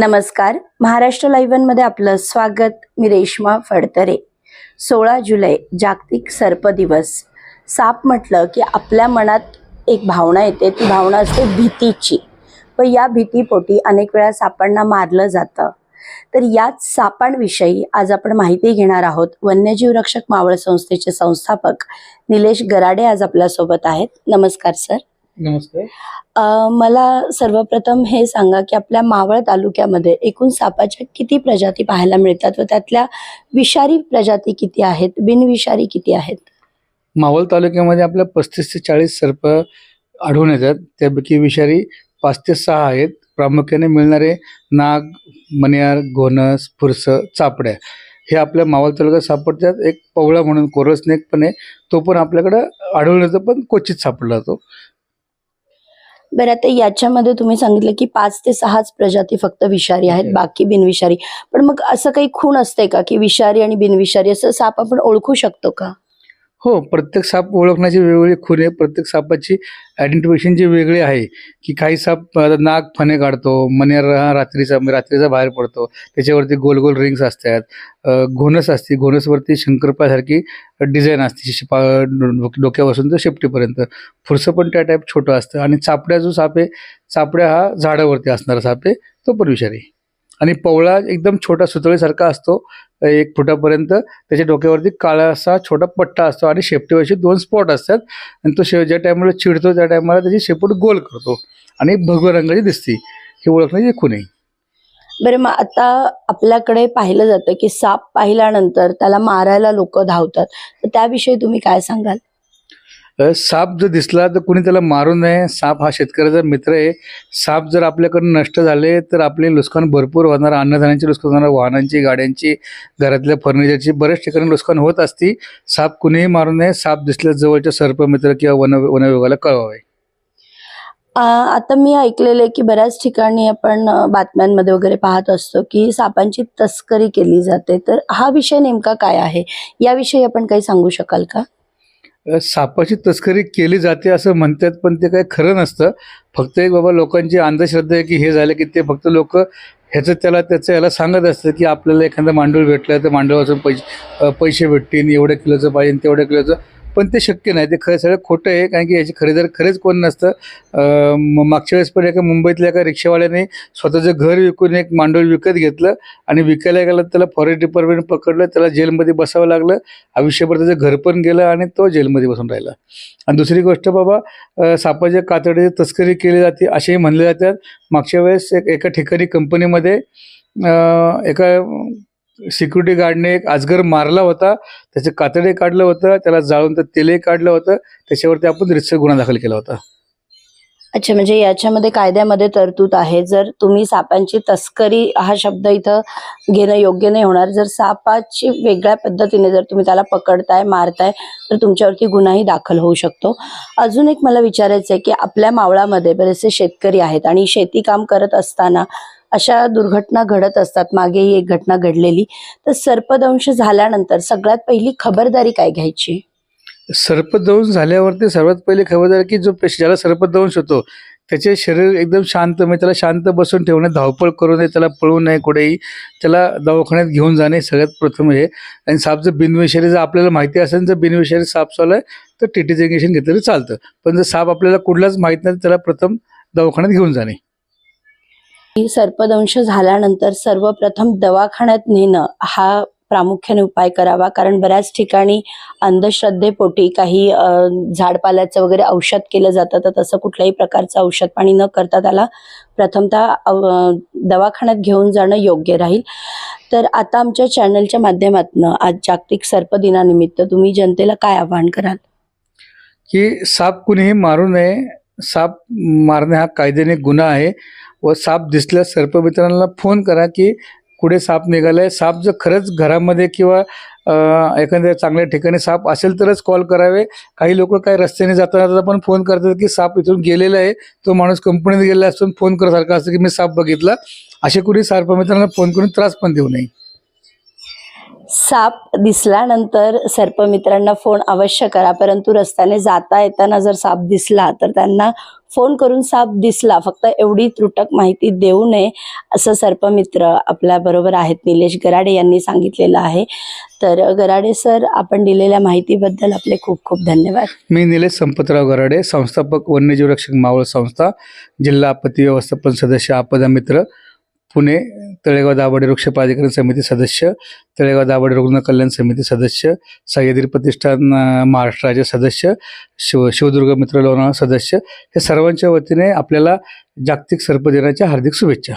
नमस्कार. महाराष्ट्रमध्ये आपलं स्वागत. मी रेश्मा फडतरे. सोळा जुलै जागतिक सर्प दिवस. साप म्हटलं की आपल्या मनात एक भावना येते. ती भावना असते भीतीची. व या भीतीपोटी अनेक वेळा सापांना मारलं जातं. तर याच सापांविषयी आज आपण माहिती घेणार आहोत. वन्यजीव रक्षक मावळ संस्थेचे संस्थापक निलेश गराडे आज आपल्यासोबत आहेत. नमस्कार सर. नमस्कार. अ, मला सर्वप्रथम हे सांगा की आपल्या मावळ तालुक्यामध्ये एकूण सापाच्या किती प्रजाती पाहायला मिळतात व त्यातल्या विषारी प्रजाती किती आहेत? बिनविषारी किती आहेत? मावळ तालुक्यामध्ये आपल्या पस्तीस ते चाळीस सर्प आढळून येतात. त्यापैकी विषारी पाच ते सहा आहेत. प्रामुख्याने मिळणारे नाग मण्यार घोणस फुरस चापड्या हे आपल्या मावळ तालुक्यात सापडतात. एक पवळा म्हणून कोरल स्नेक पण आहे. तो पण आपल्याकडं आढळून येतो पण क्वचित सापडला जातो. बरं आता याच्यामध्ये तुम्ही सांगितलं की पाच ते सहाच प्रजाती फक्त विषारी आहेत. बाकी बिनविषारी पण मग असं काही खूण असते का की विषारी आणि बिनविषारी असं साप आपण ओळखू शकतो का हो प्रत्येक साप ओळखण्याची वेगवेगळी खुरे आहे प्रत्येक सापाची आयडेंटिफिकेशन जे वेगळी आहे की काही साप नाग फणे काढतो मनेर हा रात्रीचा रात्रीचा बाहेर पडतो त्याच्यावरती गोल गोल रिंग्स असतात घोनस घोणस असते घोणसवरती शंकरपासारखी डिझाईन असते शिपा डोक्यापासून तर शेपटीपर्यंत. फुरसं पण त्या टाईप छोटं असतं आणि चापड्या जो साप आहे चापड्या हा झाडावरती असणारा साप आहे तो पण विषारी. आणि पवळा एकदम छोटा सुतळीसारखा असतो एक फुटापर्यंत. त्याच्या डोक्यावरती काळा असा छोटा पट्टा असतो आणि शेपटीवरचे दोन स्पॉट असतात. आणि तो शे ज्या टायमाला चिडतो त्या टायमाला त्याची शेपूट गोल करतो. आणि भगव्या रंगाची दिसते. ही ओळखण्याची खूण आहे. बरं मग आता आपल्याकडे पाहिलं जातं की साप पाहिल्यानंतर त्याला मारायला लोक धावतात. तर त्याविषयी तुम्ही काय सांगाल? साप जर दिसला तर कुणी त्याला मारू नये. साप हा शेतकऱ्याचा मित्र आहे. साप जर आपल्याकडून नष्ट झाले तर आपले नुकसान भरपूर होणार. अन्नधान्याचे नुकसान होणार वाहनांची गाड्यांची घरातल्या फर्निचरची बऱ्याच ठिकाणी नुकसान होत असती. साप कुणीही मारू नये. साप दिसल्या जवळच्या सर्पमित्र किंवा वन वनविभागाला कळवावे. आता मी ऐकलेलं आहे की बऱ्याच ठिकाणी आपण बातम्यांमध्ये वगैरे पाहत असतो की सापांची तस्करी केली जाते. तर हा विषय नेमका काय आहे? याविषयी आपण काही सांगू शकाल का? सापाची तस्करी केली जाते असं म्हणतात पण ते काही खरं नसतं. फक्त एक बाबा लोकांची अंधश्रद्धा आहे की हे झालं की ते फक्त लोक ह्याचं त्याला त्याचं याला सांगत असतं की आपल्याला एखादं मांडूळ भेटलं तर मांडवापासून पैसे पैसे भेटतील एवढ्या किलोचं पाहिजे तेवढ्या किलोचं. पण ते शक्य नाही. ते खरं सगळं खोटं आहे. कारण की याची खरेदीदार खरेच कोण नसतं. मागच्या वेळेस पण एका मुंबईतल्या एका रिक्षावाल्याने स्वतःचं घर विकून एक मांडोळ विकत घेतलं आणि विकायला गेलं त्याला फॉरेस्ट डिपार्टमेंट पकडलं. त्याला जेलमध्ये बसावं लागलं. आयुष्यभर त्याचं घर पण गेलं आणि तो जेलमध्ये बसून राहिला. आणि दुसरी गोष्ट बाबा सापाच्या कातडीची तस्करी केली जाते असेही म्हणले जातात. मागच्या वेळेस एक एका ठिकाणी कंपनीमध्ये एका सिक्युरिटी गार्डने एक अजगर मारला होता त्याचे कातडे काढलं होतं त्याला जाळून तर तेलही काढलं होतं त्याच्यावरती आपण रितसर गुन्हा दाखल केला होता. अच्छा म्हणजे याच्यामध्ये कायद्यामध्ये तरतूद आहे. जर तुम्ही सापांची तस्करी हा शब्द इथं घेणं योग्य नाही होणार. जर सापाची वेगळ्या पद्धतीने जर तुम्ही त्याला पकडताय मारताय तर तुमच्यावरती गुन्हाही दाखल होऊ शकतो. अजून एक मला विचारायचं आहे की आपल्या मावळामध्ये बरेचसे शेतकरी आहेत आणि शेती काम करत असताना अशा दुर्घटना घडत असतात मागेही एक घटना घडलेली. तर सर्पदंश झाल्यानंतर सगळ्यात पहिली खबरदारी काय घ्यायची? सर्पदंश झाल्यावरती सर्वात पहिले खबरदारी की जो पेश ज्याला सर्पदंश होतो त्याचे शरीर एकदम शांत म्हणजे त्याला शांत बसून ठेवणे धावपळ करू नये त्याला पळू नये कुठेही त्याला दवाखान्यात घेऊन जाणे सगळ्यात प्रथम हे. आणि साप जर बिनविषारी जर आपल्याला माहिती असेल जर बिनविषारी साप चालू आहे तर टीटीचं इंजेक्शन घेतलेलं चालतं. पण जर साप आपल्याला कुठलाच माहीत नाही त्याला प्रथम दवाखान्यात घेऊन जाणे. सर्पदंश झाल्यानंतर सर्वप्रथम दवाखान्यात नेणं हा प्रामुख्याने उपाय करावा. कारण बऱ्याच ठिकाणी अंधश्रद्धेपोटी काही झाडपाल्याचं वगैरे औषध केलं जातं. तर तसं कुठल्याही प्रकारचं औषध पाणी न करता त्याला प्रथमतः दवाखान्यात घेऊन जाणं योग्य राहील. तर आता आमच्या चॅनलच्या माध्यमातून आज जागतिक सर्प दिनानिमित्त तुम्ही जनतेला काय आवाहन कराल? की साप कुणीही मारू नये. साप मारणे हा कायद्याने गुन्हा आहे. व साप दिसल्यास सर्पमित्रांना फोन करा की कुठे साप निघालाय. साप जर खरंच घरामध्ये किंवा एखाद्या चांगल्या ठिकाणी साप असेल तरच कॉल करावे. काही लोक काय रस्त्याने जाता जाता पण फोन करतात की साप इथून गेलेला आहे. तो माणूस कंपनीत गेला असून फोन करसारखा असतं की मी साप बघितला. असे कुणी सर्पमित्रांना फोन करून त्रास पण देऊ नये. साप दिसल्यानंतर सर्पमित्रांना फोन अवश्य करा परंतु रस्त्याने जाता येताना जर साप दिसला तर त्यांना फोन करून साप दिसला. फक्त एवढी त्रुटक माहिती देऊ नये असं सर्पमित्र आपल्या बरोबर आहेत. निलेश गराडे यांनी सांगितलेलं आहे. तर गराडे सर आपण दिलेल्या माहितीबद्दल आपले खूप खूप धन्यवाद. मी निलेश संपतराव गराडे संस्थापक वन्यजीव रक्षक मावळ संस्था जिल्हा आपत्ती व्यवस्थापन सदस्य आपदा मित्र पुणे तळेगाव दाभाडे वृक्ष प्राधिकरण समिती सदस्य तळेगाव दाभाडे रुग्ण कल्याण समिती सदस्य सह्याद्री प्रतिष्ठान महाराष्ट्राचे महाराष्ट्र राज्य सदस्य शिव शिवदुर्ग मित्र लोणावळा सदस्य हे सर्वांच्या वतीने आपल्याला जागतिक सर्प दिनाच्या हार्दिक शुभेच्छा.